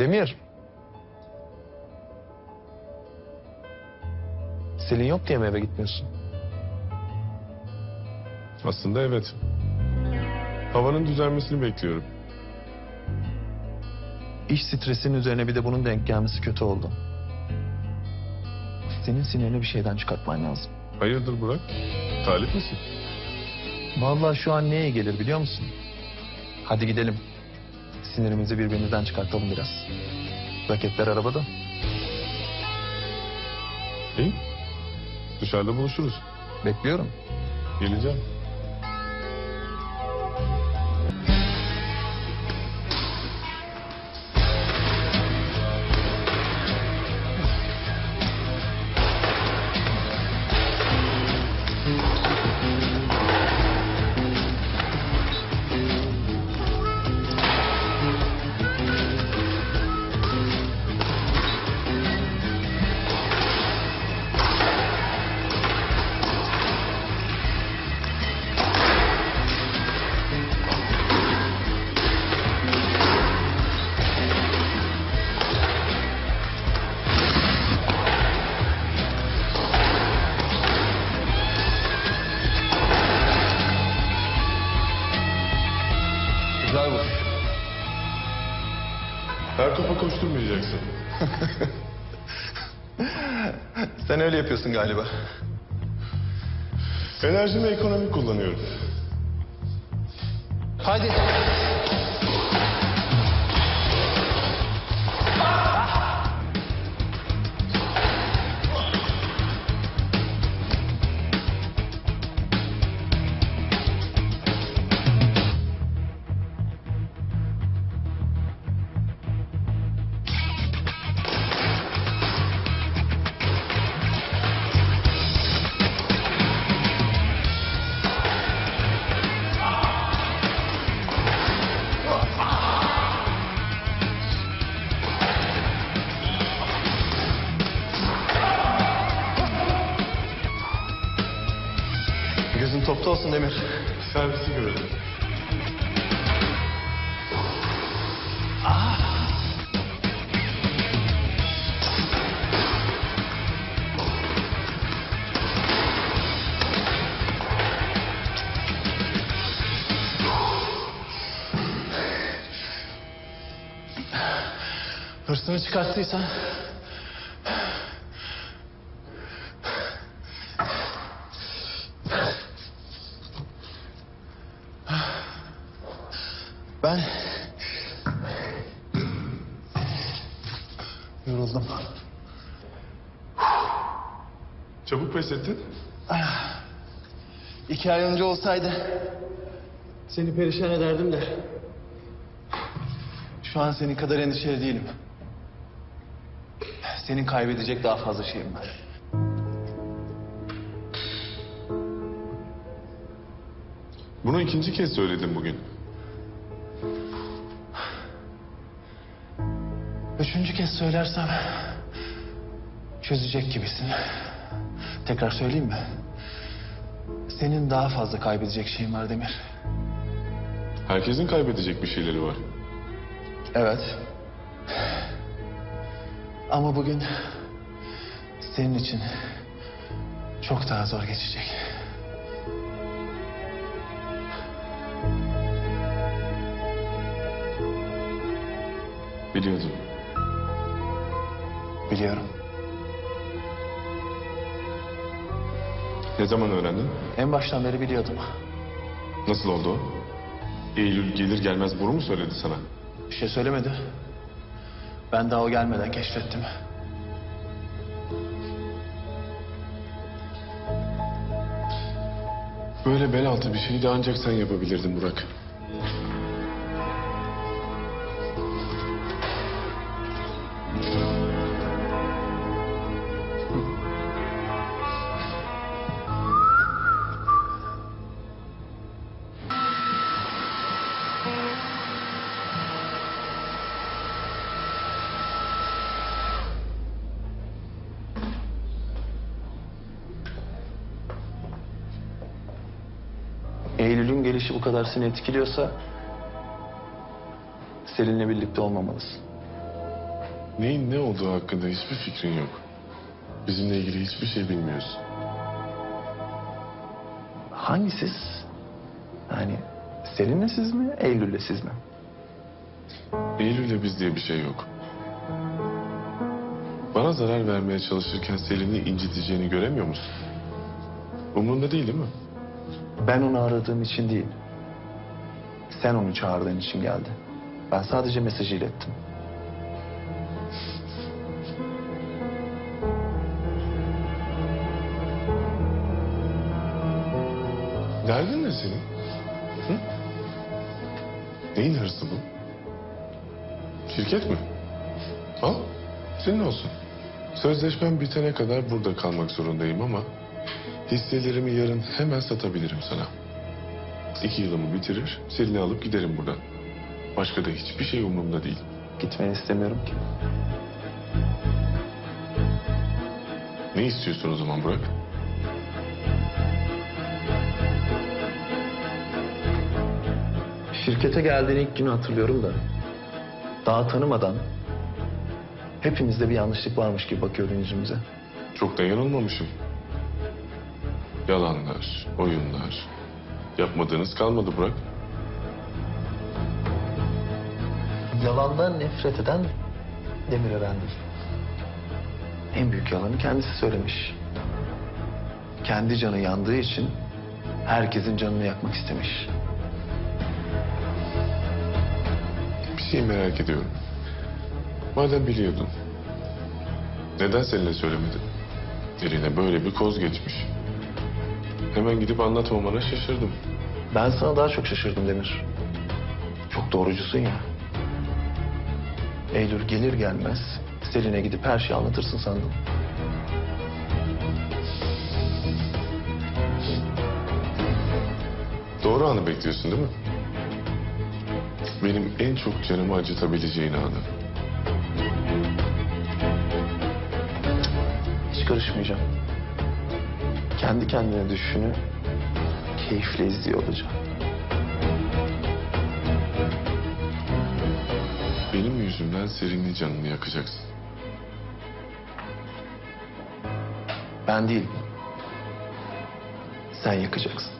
Demir. Selin yok diye mi eve gitmiyorsun? Aslında evet. Havanın düzelmesini bekliyorum. İş stresinin üzerine bir de bunun denk gelmesi kötü oldu. Senin sinirini bir şeyden çıkartman lazım. Hayırdır Burak? Talip misin? Vallahi şu an neye gelir biliyor musun? Hadi gidelim. Sinirimizi birbirimizden çıkartalım biraz. Raketler arabada. İyi. Dışarıda buluşuruz. Bekliyorum. Geleceğim. Koşturmayacaksın. Sen öyle yapıyorsun galiba. Enerjimi ekonomik kullanıyorum. Hadi. Topta olsun Demir. Servisi görelim. Hırsını çıkarttıysan... Ben... Yoruldum. Çabuk pes ettin. İki ay önce olsaydı... Seni perişan ederdim de... Şu an senin kadar endişeli değilim. Senin kaybedecek daha fazla şeyim var. Bunu ikinci kez söyledim bugün. Üçüncü kez söylersem çözecek gibisin. Tekrar söyleyeyim mi? Senin daha fazla kaybedecek şeyin var Demir. Herkesin kaybedecek bir şeyleri var. Evet. Ama bugün senin için çok daha zor geçecek. Biliyordum. Biliyorum. Ne zaman öğrendin? En baştan beri biliyordum. Nasıl oldu o? Eylül gelir gelmez bunu mu söyledi sana? Bir şey söylemedi. Ben daha o gelmeden keşfettim. Böyle bel altı bir şeyi de ancak sen yapabilirdin Burak. Eylül'ün gelişi bu kadar seni etkiliyorsa... ...Selin'le birlikte olmamalısın. Neyin ne olduğu hakkında hiçbir fikrin yok. Bizimle ilgili hiçbir şey bilmiyorsun. Hangi siz? Yani Selin'le siz mi, Eylül'le siz mi? Eylül'le biz diye bir şey yok. Bana zarar vermeye çalışırken Selin'i inciteceğini göremiyor musun? Umrunda değil değil mi? Ben onu aradığım için değil. Sen onu çağırdığın için geldi. Ben sadece mesajı ilettim. Derdin ne senin? Hı? Neyin hırsı bu? Şirket mi? Al, senin olsun. Sözleşmem bitene kadar burada kalmak zorundayım ama... ...hisselerimi yarın hemen satabilirim sana. İki yılımı bitirir, Selin'i alıp giderim buradan. Başka da hiçbir şey umurumda değil. Gitmeni istemiyorum ki. Ne istiyorsun o zaman Burak? Şirkete geldiğin ilk günü hatırlıyorum da. Daha tanımadan hepimizde bir yanlışlık varmış gibi bakıyordun yüzümüze. Çok da yanılmamışım. Yalanlar, oyunlar. Yapmadığınız kalmadı Burak. Yalandan nefret eden Demirören'dir. En büyük yalanı kendisi söylemiş. Kendi canı yandığı için herkesin canını yakmak istemiş. Bir şey merak ediyorum. Madem biliyordun. Neden seninle söylemedin? Eline böyle bir koz geçmiş. Hemen gidip anlatmamana şaşırdım. Ben sana daha çok şaşırdım Demir. Çok doğrucusun ya. Eylül gelir gelmez Selin'e gidip her şeyi anlatırsın sandım. Doğru anı bekliyorsun değil mi? Benim en çok canımı acıtabileceğin anı. Hiç karışmayacağım. Kendi kendine düşünü keyifle izliyor olacağım. Benim yüzümden Selin'in canını yakacaksın. Ben değil. Sen yakacaksın.